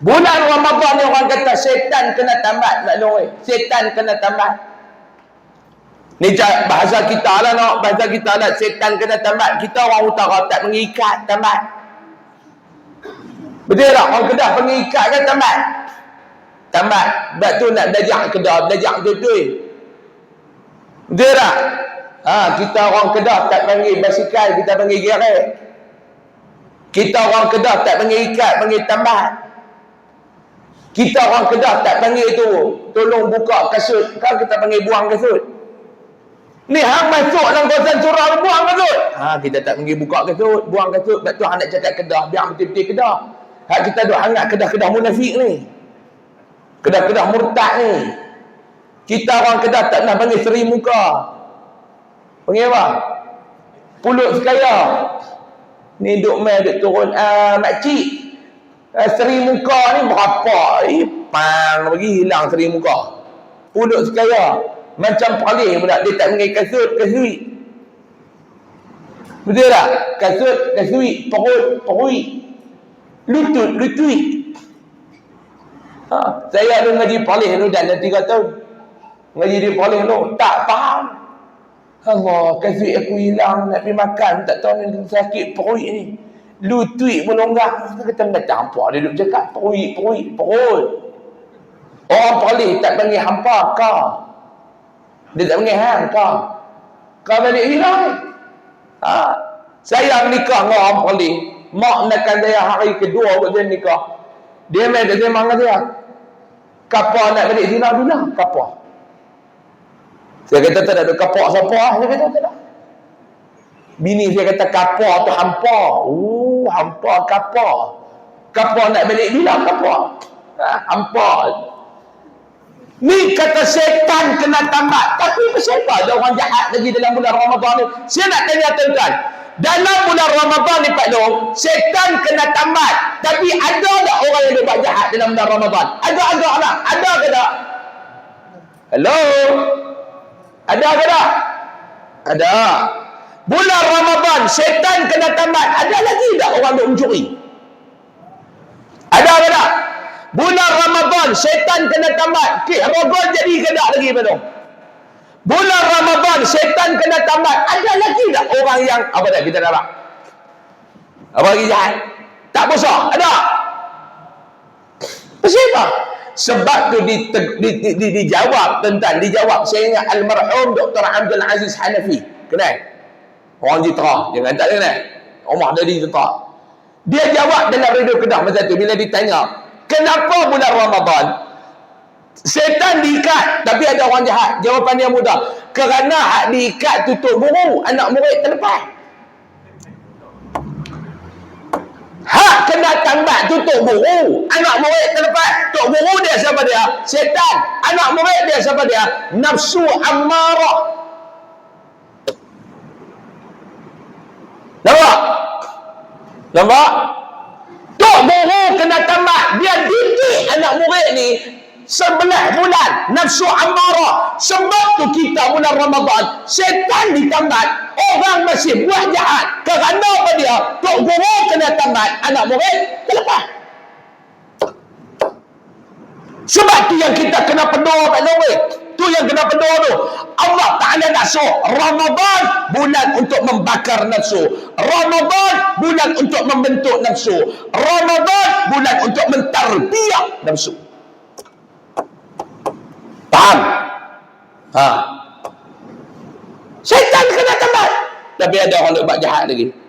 Bulan Ramadan ni orang kata setan kena tamat maklum eh. Setan kena tamat. Ni bahasa kita lah nak bahasa kita lah setan kena tamat. Kita orang utara tak mengikat tamat. Betul tak? Orang kedah pengikat kan tamat. Tamat. Sebab tu nak belajar kedah, belajar betul-betul. Betul tak? Ha, kita orang kedah tak panggil basikal, kita panggil gerek. Kita orang kedah tak panggil ikat, panggil tamat. Kita orang Kedah tak panggil tu tolong buka kasut. Kan kita panggil buang kasut. Ni hang masuk dalam kawasan surau buang kasut. Ha kita tak panggil buka kasut, buang kasut. Sebab tu hang nak cakap Kedah, biar betul-betul Kedah. Hak kita duk hangat Kedah-Kedah munafik ni. Kedah-Kedah murtad ni. Kita orang Kedah tak nak panggil seri muka. Panggil apa? Pulut sekaya. Ni duk main duk turun uh, makcik. Eh, seri muka ni berapa? Eh, pang bagi hilang seri muka. Pulut sekaya. Macam paling pula. Dia tak mengenai kasut, kasut. Betul tak? Kasut, kasut, perut, perut. Lutut, lutut. Ha, saya ada ngaji paling tu dan nanti kata ngaji di paling tu tak faham. Allah, kasut aku hilang nak pergi makan tak tahu ni sakit perut ni lutut pun longgak. Kita kata macam hampa dia duduk cakap perut, perut, perut. Orang polis tak panggil hampa kau. Dia tak panggil hang kau. Kau balik hilang. Ha. Saya menikah dengan orang polis. Mak nakkan saya hari kedua buat saya nikah. Dia main dia sembang dengan saya. Kapa nak balik sini dulu lah. Kapa. Saya kata tak ada kapak siapa. Saya kata tak ada. Bini saya kata kapa tu hampa. Oh, hampa kapa. Kapa nak balik bila kapa? Ha, hampa. Ni kata setan kena tamat. Tapi siapa ada orang jahat lagi dalam bulan Ramadan ni? Saya nak tanya tuan Dalam bulan Ramadan ni Pak Long, setan kena tamat. Tapi ada tak orang yang buat jahat dalam bulan Ramadan? Agak-agak lah. Ada ke tak? Hello? Ada ke tak? Ada. Bulan Ramadan, setan kena tamat. Ada lagi tak orang duk mencuri? Ada tak? Bulan Ramadan, setan kena tamat. Kek rogol jadi ke tak lagi betul? Bulan Ramadan, setan kena tamat. Ada lagi tak orang yang, apa dah kita dapat? Apa lagi jahat? Tak besar? Ada? Siapa? Sebab tu di, di, di, di, dijawab tentang, dijawab. Saya ingat almarhum Dr. Abdul Aziz Hanafi. Kenal? Orang Jitra. Jangan tak kenal. Omah dari Jitra. Dia jawab dalam radio Kedah masa tu bila ditanya, Kenapa bulan Ramadan setan diikat tapi ada orang jahat? Jawapan dia mudah. Kerana hak diikat tutup buru, anak murid terlepas. Hak kena tambat tutup buru, anak murid terlepas. Tutup buru dia siapa dia? Setan. Anak murid dia siapa dia? Nafsu ammarah. Nampak? Nampak? Tok guru kena tamat. Dia didik anak murid ni sebelah bulan. Nafsu amarah. Sebab tu kita bulan Ramadan. Setan ditamat. Orang masih buat jahat. Kerana apa dia? Tok guru kena tamat. Anak murid terlepas. Sebab tu yang kita kena pedoa Pak Nawi. Tu yang kena pedoa tu. Allah Ta'ala nak suruh Ramadan bulan untuk membakar nafsu. Ramadan bulan untuk membentuk nafsu. Ramadan bulan untuk mentarbiah nafsu. Faham? Ha. Syaitan kena tambah. Tapi ada orang nak buat jahat lagi.